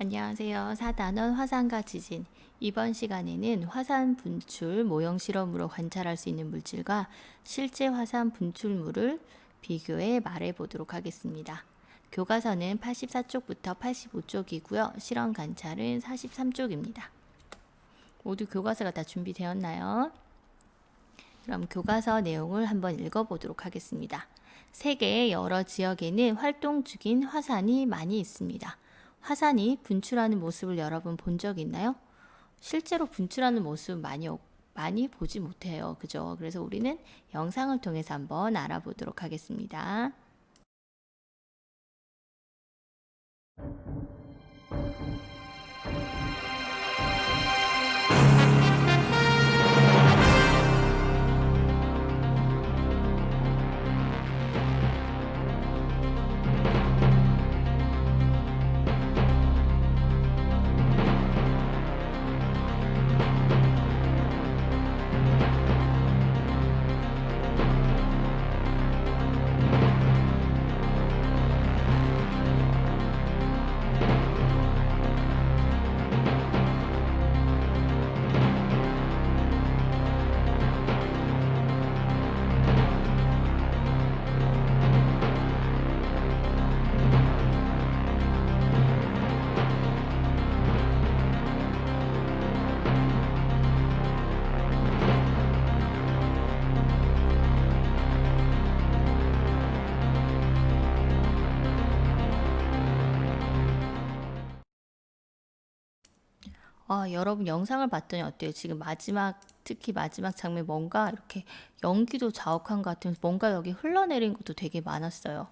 안녕하세요. 4단원 화산과 지진. 이번 시간에는 화산 분출 모형 실험으로 관찰할 수 있는 물질과 실제 화산 분출물을 비교해 말해 보도록 하겠습니다. 교과서는 84쪽부터 85쪽이고요. 실험 관찰은 43쪽입니다. 모두 교과서가 다 준비되었나요? 그럼 교과서 내용을 한번 읽어 보도록 하겠습니다. 세계의 여러 지역에는 활동 중인 화산이 많이 있습니다. 화산이 분출하는 모습을 여러분 본 적 있나요? 실제로 분출하는 모습 많이 없- 많이 보지 못해요. 그죠? 그래서 우리는 영상을 통해서 한번 알아보도록 하겠습니다. 아, 여러분 영상을 봤더니 어때요? 지금 마지막 특히 마지막 장면 뭔가 이렇게 연기도 자욱한 것 같으면서 뭔가 여기 흘러내린 것도 되게 많았어요.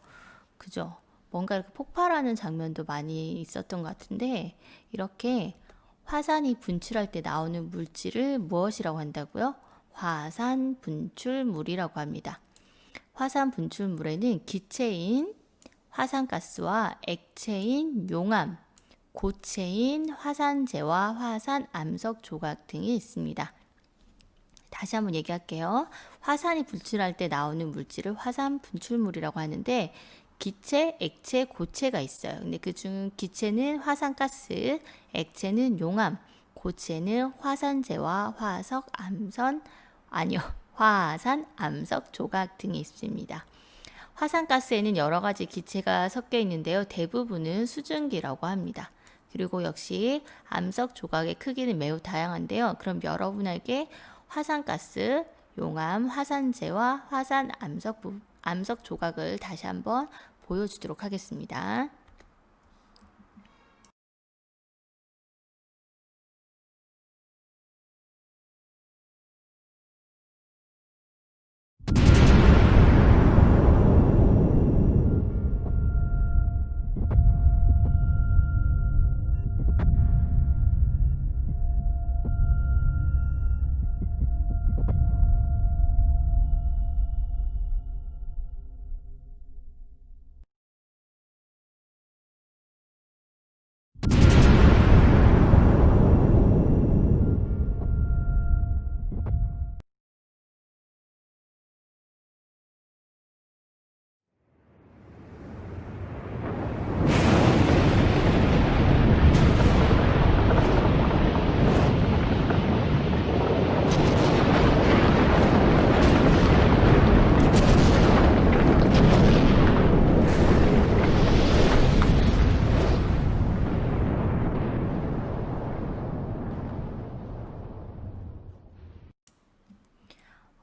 그죠? 뭔가 이렇게 폭발하는 장면도 많이 있었던 것 같은데 이렇게 화산이 분출할 때 나오는 물질을 무엇이라고 한다고요? 화산 분출물이라고 합니다. 화산 분출물에는 기체인 화산가스와 액체인 용암, 고체인 화산재와 화산 암석 조각 등이 있습니다. 다시 한번 얘기할게요. 화산이 분출할 때 나오는 물질을 화산 분출물이라고 하는데 기체, 액체, 고체가 있어요. 근데 그중 기체는 화산가스, 액체는 용암, 고체는 화산재와 화석 암선 아니요. 화산 암석 조각 등이 있습니다. 화산가스에는 여러 가지 기체가 섞여 있는데요. 대부분은 수증기라고 합니다. 그리고 역시 암석 조각의 크기는 매우 다양한데요. 그럼 여러분에게 화산가스, 용암, 화산재와 화산 암석, 부- 암석 조각을 다시 한번 보여주도록 하겠습니다.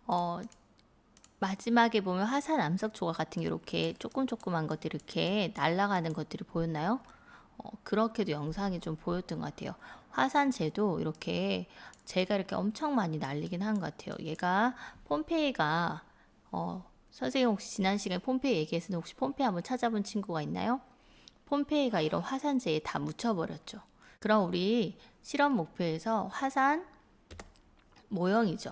어, 마지막에 보면 화산 암석 조각 같은 게 이렇게 조금 조그만 것들이 이렇게 날아가는 것들이 보였나요? 어, 그렇게도 영상이 좀 보였던 것 같아요. 화산재도 이렇게 재가 이렇게 엄청 많이 날리긴 한 것 같아요. 얘가 폼페이가 어, 선생님 혹시 지난 시간에 폼페이 얘기했는데 혹시 폼페이 한번 찾아본 친구가 있나요? 폼페이가 이런 화산재에 다 묻혀버렸죠. 그럼 우리 실험 목표에서 화산 모형이죠.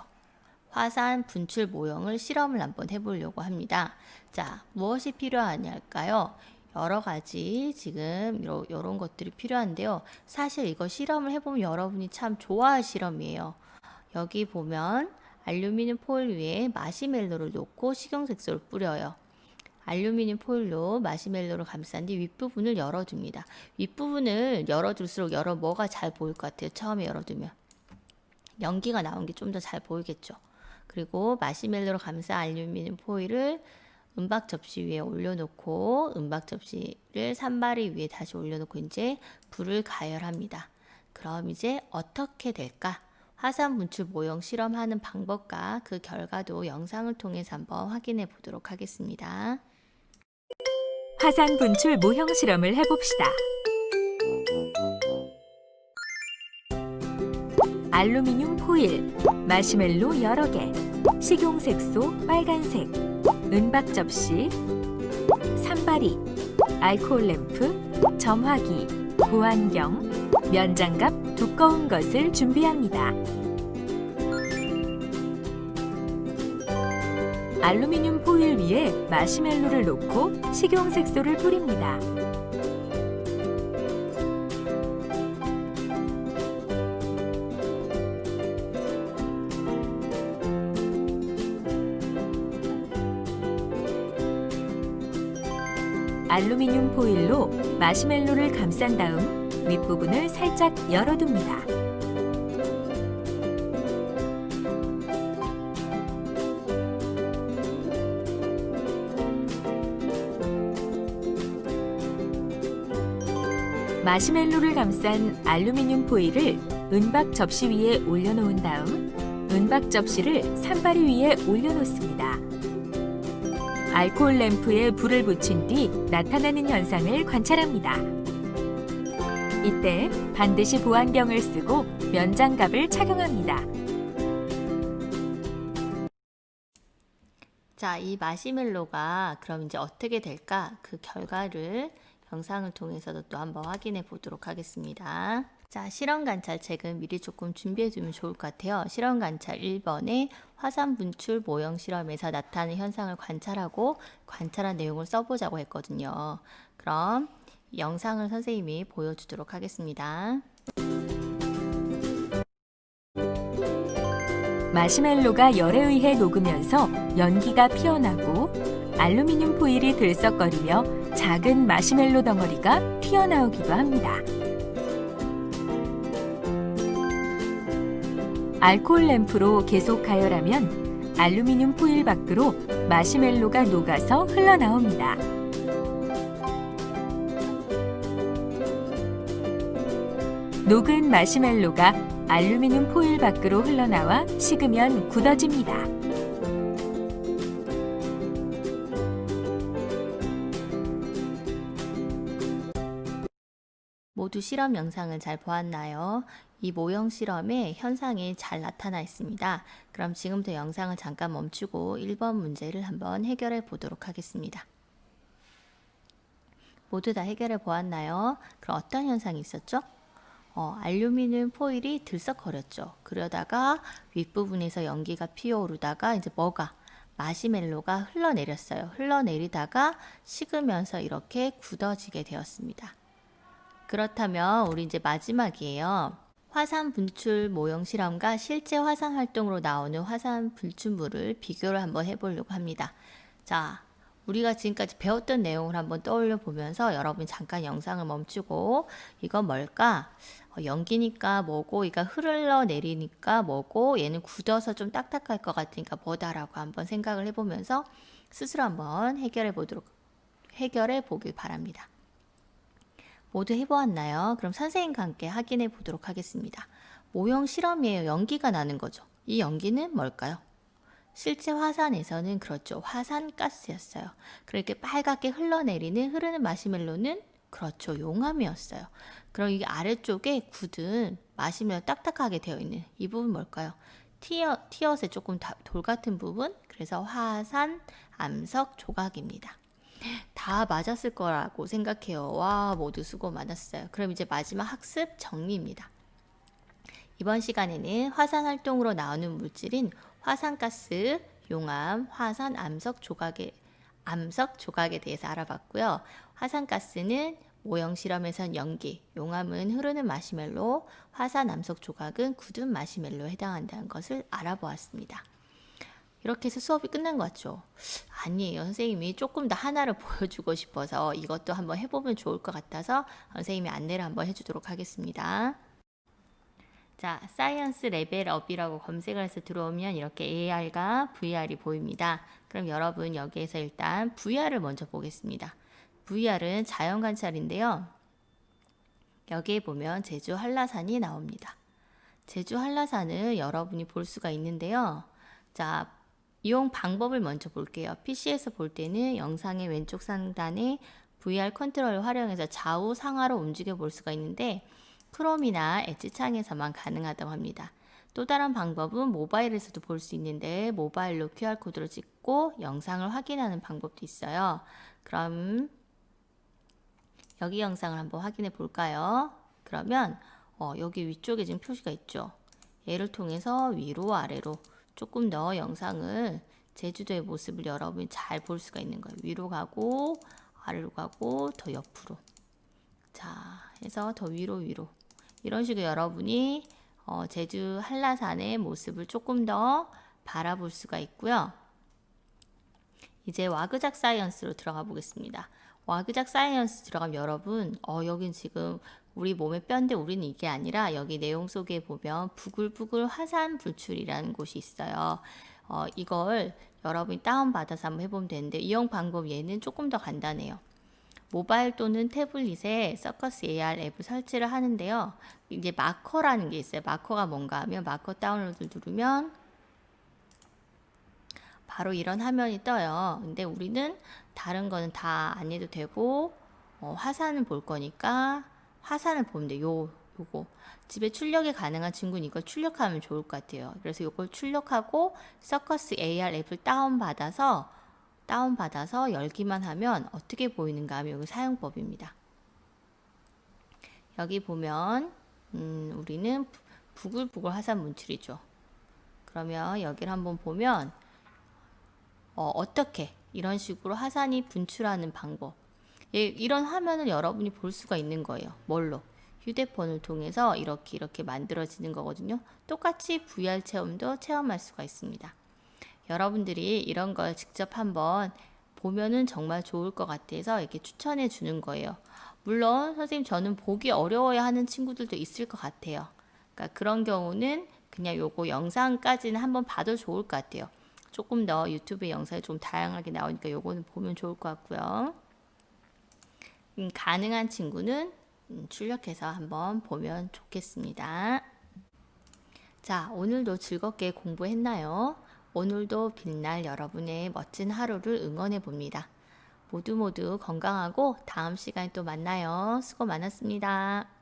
화산 분출 모형을 실험을 한번 해보려고 합니다. 자, 무엇이 필요하냐할까요? 여러 가지 지금 요, 요런 것들이 필요한데요. 사실 이거 실험을 해보면 여러분이 참 좋아할 실험이에요. 여기 보면 알루미늄 포일 위에 마시멜로를 놓고 식용색소를 뿌려요. 알루미늄 포일로 마시멜로를 감싼 뒤 윗부분을 열어둡니다. 윗부분을 열어둘수록 열어 뭐가 잘 보일 것 같아요. 처음에 열어두면. 연기가 나온 게 좀 더 잘 보이겠죠. 그리고 마시멜로로 감싼 알루미늄 포일을 은박 접시 위에 올려놓고 은박 접시를 산발이 위에 다시 올려놓고 이제 불을 가열합니다. 그럼 이제 어떻게 될까? 화산 분출 모형 실험하는 방법과 그 결과도 영상을 통해서 한번 확인해 보도록 하겠습니다. 화산 분출 모형 실험을 해봅시다. 알루미늄 포일, 마시멜로 여러 개, 식용색소 빨간색, 은박 접시, 산바리, 알코올 램프, 점화기, 보안경, 면장갑 두꺼운 것을 준비합니다. 알루미늄 포일 위에 마시멜로를 놓고 식용색소를 뿌립니다. 알루미늄 포일로 마시멜로를 감싼 다음 윗부분을 살짝 열어둡니다. 마시멜로를 감싼 알루미늄 포일을 은박 접시 위에 올려놓은 다음 은박 접시를 산바리 위에 올려놓습니다. 알코올 램프에 불을 붙인 뒤 나타나는 현상을 관찰합니다. 이때 반드시 보안경을 쓰고 면장갑을 착용합니다. 자, 이 마시멜로가 그럼 이제 어떻게 될까? 그 결과를 영상을 통해서도 또 한번 확인해 보도록 하겠습니다. 자, 실험 관찰 책은 미리 조금 준비해 두면 좋을 것 같아요. 실험 관찰 1번에 화산 분출 모형 실험에서 나타나는 현상을 관찰하고 관찰한 내용을 써보자고 했거든요. 그럼 영상을 선생님이 보여주도록 하겠습니다. 마시멜로가 열에 의해 녹으면서 연기가 피어나고 알루미늄 포일이 들썩거리며 작은 마시멜로 덩어리가 튀어나오기도 합니다. 알코올 램프로 계속 가열하면 알루미늄 포일 밖으로 마시멜로가 녹아서 흘러나옵니다. 녹은 마시멜로가 알루미늄 포일 밖으로 흘러나와 식으면 굳어집니다. 두 실험 영상을 잘 보았나요? 이 모형 실험의 현상이 잘 나타나 있습니다. 그럼 지금부터 영상을 잠깐 멈추고 1번 문제를 한번 해결해 보도록 하겠습니다. 모두 다 해결해 보았나요? 그럼 어떤 현상이 있었죠? 어, 알루미늄 포일이 들썩거렸죠. 그러다가 윗부분에서 연기가 피어오르다가 이제 뭐가 마시멜로가 흘러내렸어요. 흘러내리다가 식으면서 이렇게 굳어지게 되었습니다. 그렇다면 우리 이제 마지막이에요. 화산 분출 모형 실험과 실제 화산 활동으로 나오는 화산 분출물을 비교를 한번 해보려고 합니다. 자, 우리가 지금까지 배웠던 내용을 한번 떠올려 보면서 여러분 잠깐 영상을 멈추고 이건 뭘까? 어, 연기니까 뭐고, 이가 흘러내리니까 뭐고, 얘는 굳어서 좀 딱딱할 것 같으니까 뭐다라고 한번 생각을 해보면서 스스로 한번 해결해 보도록 해결해 보길 바랍니다. 모두 해보았나요? 그럼 선생님과 함께 확인해 보도록 하겠습니다. 모형 실험이에요. 연기가 나는 거죠. 이 연기는 뭘까요? 실제 화산에서는 그렇죠. 화산가스였어요. 그렇게 빨갛게 흘러내리는 흐르는 마시멜로는 그렇죠. 용암이었어요. 그럼 이게 아래쪽에 굳은 마시멜로 딱딱하게 되어 있는 이 부분 뭘까요? 티어, 티엇의 조금 다, 돌 같은 부분. 그래서 화산 암석 조각입니다. 다 맞았을 거라고 생각해요. 와, 모두 수고 많았어요. 그럼 이제 마지막 학습 정리입니다. 이번 시간에는 화산 활동으로 나오는 물질인 화산가스, 용암, 화산 암석 조각에 암석 조각에 대해서 알아봤고요. 화산가스는 모형 실험에선 연기, 용암은 흐르는 마시멜로, 화산 암석 조각은 굳은 마시멜로에 해당한다는 것을 알아보았습니다. 이렇게 해서 수업이 끝난 것 같죠? 아니에요. 선생님이 조금 더 하나를 보여주고 싶어서 이것도 한번 해보면 좋을 것 같아서 선생님이 안내를 한번 해주도록 하겠습니다. 자, 사이언스 레벨업이라고 검색을 해서 들어오면 이렇게 AR과 VR이 보입니다. 그럼 여러분 여기에서 일단 VR을 먼저 보겠습니다. VR은 자연 관찰인데요. 여기에 보면 제주 한라산이 나옵니다. 제주 한라산을 여러분이 볼 수가 있는데요. 자, 이용 방법을 먼저 볼게요. PC에서 볼 때는 영상의 왼쪽 상단에 VR 컨트롤을 활용해서 좌우 상하로 움직여 볼 수가 있는데 크롬이나 엣지 창에서만 가능하다고 합니다. 또 다른 방법은 모바일에서도 볼 수 있는데 모바일로 QR코드를 찍고 영상을 확인하는 방법도 있어요. 그럼 여기 영상을 한번 확인해 볼까요? 그러면 어, 여기 위쪽에 지금 표시가 있죠. 얘를 통해서 위로 아래로 조금 더 영상을 제주도의 모습을 여러분이 잘 볼 수가 있는 거예요. 위로 가고 아래로 가고 더 옆으로. 자, 해서 더 위로 위로. 이런 식으로 여러분이 어, 제주 한라산의 모습을 조금 더 바라볼 수가 있고요. 이제 와그작 사이언스로 들어가 보겠습니다. 와그작 사이언스 들어가면 여러분, 어, 여긴 지금 우리 몸의 뼈인데 우리는 이게 아니라 여기 내용 속에 보면 부글부글 화산 불출이라는 곳이 있어요. 어, 이걸 여러분이 다운받아서 한번 해보면 되는데 이용 방법 얘는 조금 더 간단해요. 모바일 또는 태블릿에 서커스 AR 앱을 설치를 하는데요. 이제 마커라는 게 있어요. 마커가 뭔가 하면 마커 다운로드 누르면 바로 이런 화면이 떠요. 근데 우리는 다른 거는 다 안 해도 되고 어, 화산을 볼 거니까 화산을 보면 돼. 요 요거 집에 출력이 가능한 친구는 이걸 출력하면 좋을 것 같아요. 그래서 이걸 출력하고 서커스 AR 앱을 다운 받아서 다운 받아서 열기만 하면 어떻게 보이는가 하면 여기 사용법입니다. 여기 보면 음, 우리는 부- 부글부글 화산 문출이죠. 그러면 여기를 한번 보면 어, 어떻게 이런 식으로 화산이 분출하는 방법. 예, 이런 화면을 여러분이 볼 수가 있는 거예요. 뭘로? 휴대폰을 통해서 이렇게 이렇게 만들어지는 거거든요. 똑같이 VR 체험도 체험할 수가 있습니다. 여러분들이 이런 걸 직접 한번 보면은 정말 좋을 것 같아서 이렇게 추천해 주는 거예요. 물론 선생님 저는 보기 어려워야 하는 친구들도 있을 것 같아요. 그러니까 그런 경우는 그냥 요거 영상까지는 한번 봐도 좋을 것 같아요. 조금 더 유튜브 영상이 좀 다양하게 나오니까 요거는 보면 좋을 것 같고요. 음, 가능한 친구는 음, 출력해서 한번 보면 좋겠습니다. 자, 오늘도 즐겁게 공부했나요? 오늘도 빛날 여러분의 멋진 하루를 응원해 봅니다. 모두 모두 건강하고 다음 시간에 또 만나요. 수고 많았습니다.